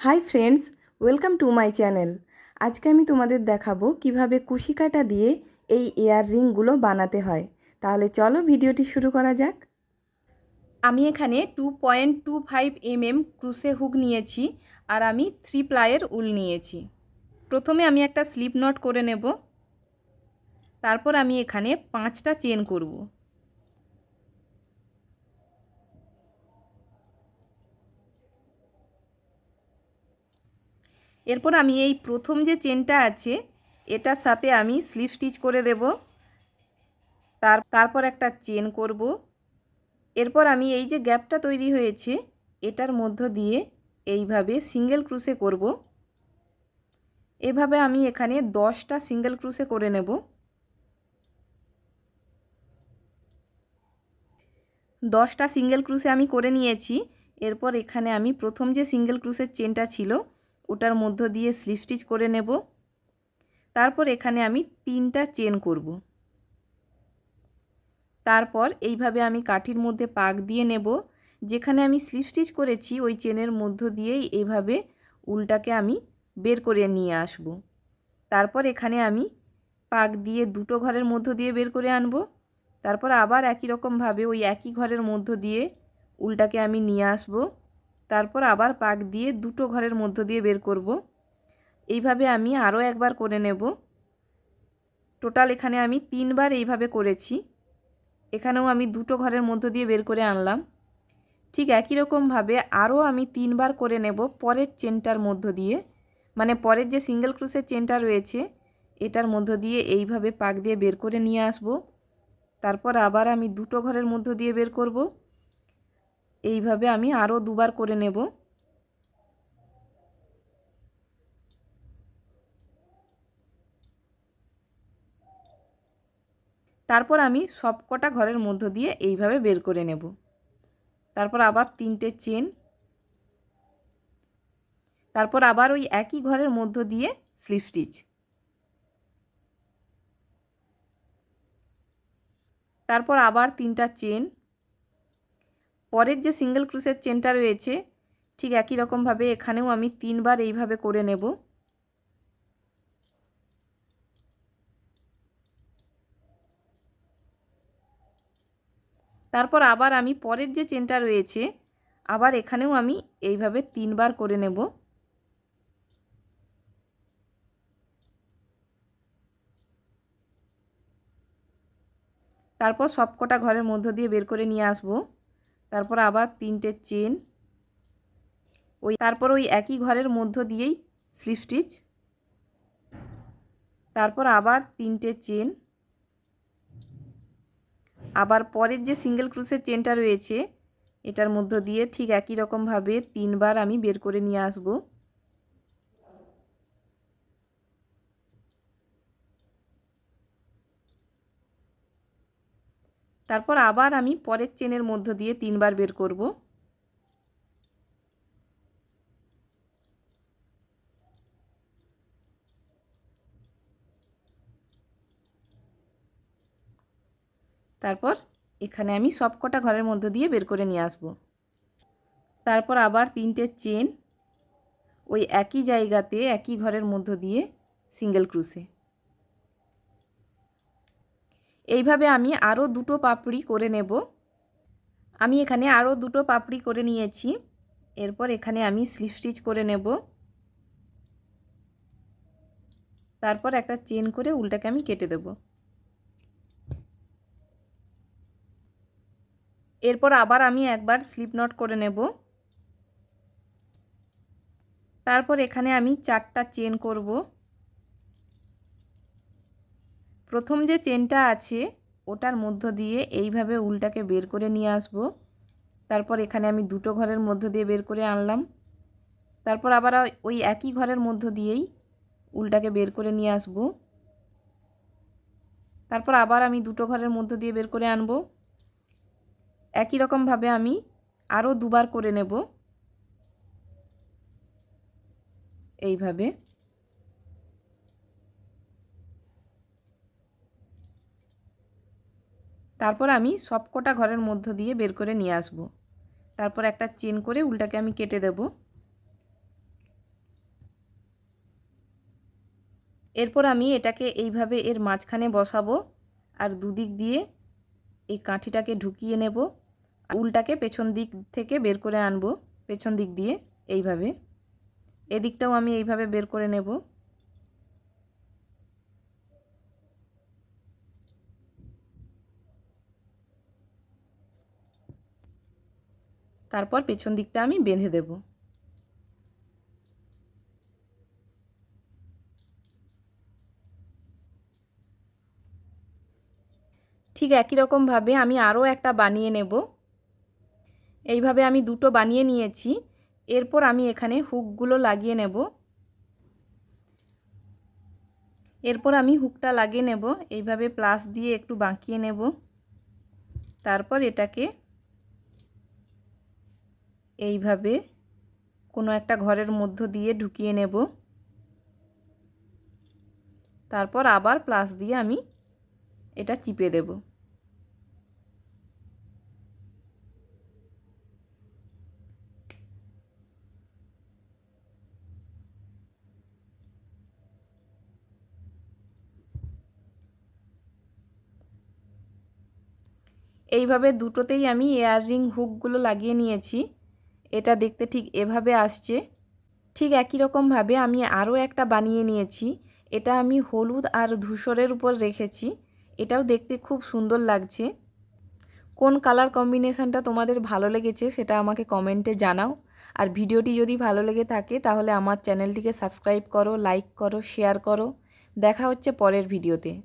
Hi friends, welcome to my channel. আজকে আমি তোমাদের দেখাবো কীভাবে কুশি কাটা দিয়ে এই ইয়ার রিংগুলো বানাতে হয়। তাহলে চলো ভিডিওটি শুরু করা যাক। আমি এখানে two point two five mm crochet hook নিয়েছি আর আমি থ্রি প্লাইয়ের উল নিয়েছি। প্রথমে আমি একটা স্লিপ নট করে নেব। তারপর আমি এখানে পাঁচটা চেন করব। এরপর আমি এই প্রথম যে চেনটা আছে, এটার সাথে আমি স্লিপ স্টিচ করে দেব। তার, তারপর একটা চেন করব। এরপর আমি এই যে গ্যাপটা তৈরি হয়েছে, এটার মধ্য দিয়ে এইভাবে সিঙ্গেল ক্রুসে করব। এভাবে আমি এখানে দশটা সিঙ্গেল ক্রুসে করে নেব। দশটা সিঙ্গেল ক্রুসে আমি করে নিয়েছি। এরপর এখানে আমি প্রথম যে সিঙ্গেল ক্রুসের চেনটা ছিল ওটার মধ্য দিয়ে স্লিপ স্টিচ করে নেব। তারপর এখানে আমি তিনটা চেন করব। তারপর এইভাবে আমি কাঠির মধ্যে পাক দিয়ে নেব। যেখানে আমি স্লিপ স্টিচ করেছি, ওই চেনের মধ্য দিয়েই এইভাবে উলটাকে আমি বের করে নিয়ে আসব। তারপর এখানে আমি পাক দিয়ে দুটো ঘরের মধ্য দিয়ে বের করে আনব। তারপর আবার একই রকমভাবে ওই একই ঘরের মধ্য দিয়ে উলটাকে আমি নিয়ে আসব। তারপর আবার পাক দিয়ে দুটো ঘরের মধ্য দিয়ে বের করব। এইভাবে আমি আরও একবার করে নেব। টোটাল এখানে আমি তিনবার এইভাবে করেছি। এখানেও আমি দুটো ঘরের মধ্য দিয়ে বের করে আনলাম। ঠিক একই রকমভাবে আরও আমি তিনবার করে নেব পরের চেনটার মধ্য দিয়ে। মানে পরের যে সিঙ্গেল ক্রুসের চেনটা রয়েছে, এটার মধ্য দিয়ে এইভাবে পাক দিয়ে বের করে নিয়ে আসব। তারপর আবার আমি দুটো ঘরের মধ্য দিয়ে বের করব। এইভাবে আমি আরও দুবার করে নেব। তারপর আমি সবকটা ঘরের মধ্য দিয়ে এইভাবে বের করে নেব। তারপর আবার তিনটে চেন। তারপর আবার ওই একই ঘরের মধ্য দিয়ে স্লিপ স্টিচ। তারপর আবার তিনটা চেন। পরের যে সিঙ্গেল ক্রুসের চেনটা রয়েছে, ঠিক একই রকমভাবে এখানেও আমি তিনবার এইভাবে করে নেব। তারপর আবার আমি পরের যে চেনটা রয়েছে, আবার এখানেও আমি এইভাবে তিনবার করে নেব। তারপর সবকটা ঘরের মধ্য দিয়ে বের করে নিয়ে আসব। তারপর আবার তিনটে চেন। ওই তারপর ওই একই ঘরের মধ্য দিয়েই স্লিপ স্টিচ। তারপর আবার তিনটে চেন। আবার পরের যে সিঙ্গেল ক্রুসের চেনটা রয়েছে, এটার মধ্য দিয়ে ঠিক একই রকমভাবে তিনবার আমি বের করে নিয়ে আসব। তারপর আবার আমি পরের চেনের মধ্য দিয়ে তিনবার বের করব। তারপর এখানে আমি সবকটা ঘরের মধ্য দিয়ে বের করে নিয়ে আসব। তারপর আবার তিনটে চেন ওই একই জায়গাতে, একই ঘরের মধ্য দিয়ে সিঙ্গেল ক্রুসে এইভাবে আমি আরও দুটো পাপড়ি করে নেব। আমি এখানে আরও দুটো পাপড়ি করে নিয়েছি। এরপর এখানে আমি স্লিপ স্টিচ করে নেব। তারপর একটা চেন করে উল্টাকে আমি কেটে দেব। এরপর আবার আমি একবার স্লিপ নট করে নেব। তারপর এখানে আমি চারটা চেন করব। প্রথম যে চেনটা আছে, ওটার মধ্য দিয়ে এইভাবে উলটাকে বের করে নিয়ে আসব। তারপর এখানে আমি দুটো ঘরের মধ্য দিয়ে বের করে আনলাম। তারপর আবার ওই একই ঘরের মধ্য দিয়েই উলটাকে বের করে নিয়ে আসব। তারপর আবার আমি দুটো ঘরের মধ্য দিয়ে বের করে আনব। একই রকমভাবে আমি আরও দুবার করে নেব। এইভাবে। তারপর আমি সবকটা ঘরের মধ্য দিয়ে বের করে নিয়ে আসব। তারপর একটা চেন করে উলটাকে আমি কেটে দেব। এরপর আমি এটাকে এইভাবে এর মাঝখানে বসাবো আর দুদিক দিয়ে এই কাঠিটাকে ঢুকিয়ে নেব। উলটাকে পেছন দিক থেকে বের করে আনব, পেছন দিক দিয়ে এইভাবে। এদিকটাও আমি এইভাবে বের করে নেব। তারপর পেছন দিকটা আমি বেঁধে দেব। ঠিক একই রকমভাবে আমি আরও একটা বানিয়ে নেব। এইভাবে আমি দুটো বানিয়ে নিয়েছি। এরপর আমি এখানে হুকগুলো লাগিয়ে নেব। এরপর আমি হুকটা লাগিয়ে নেব। এইভাবে প্লাস দিয়ে একটু বাঁকিয়ে নেব। তারপর এটাকে এইভাবে কোনো একটা ঘরের মধ্য দিয়ে ঢুকিয়ে নেব। তারপর আবার প্লাস দিয়ে আমি এটা চিপে দেব। এইভাবে দুটোতেই আমি এয়াররিং হুকগুলো লাগিয়ে নিয়েছি। এটা দেখতে ঠিক এভাবে আসছে। ঠিক একই রকমভাবে আমি আরও একটা বানিয়ে নিয়েছি। এটা আমি হলুদ আর ধূসরের উপর রেখেছি। এটাও দেখতে খুব সুন্দর লাগছে। কোন কালার কম্বিনেশানটা তোমাদের ভালো লেগেছে সেটা আমাকে কমেন্টে জানাও। আর ভিডিওটি যদি ভালো লেগে থাকে তাহলে আমার চ্যানেলটিকে সাবস্ক্রাইব করো, লাইক করো, শেয়ার করো। দেখা হচ্ছে পরের ভিডিওতে।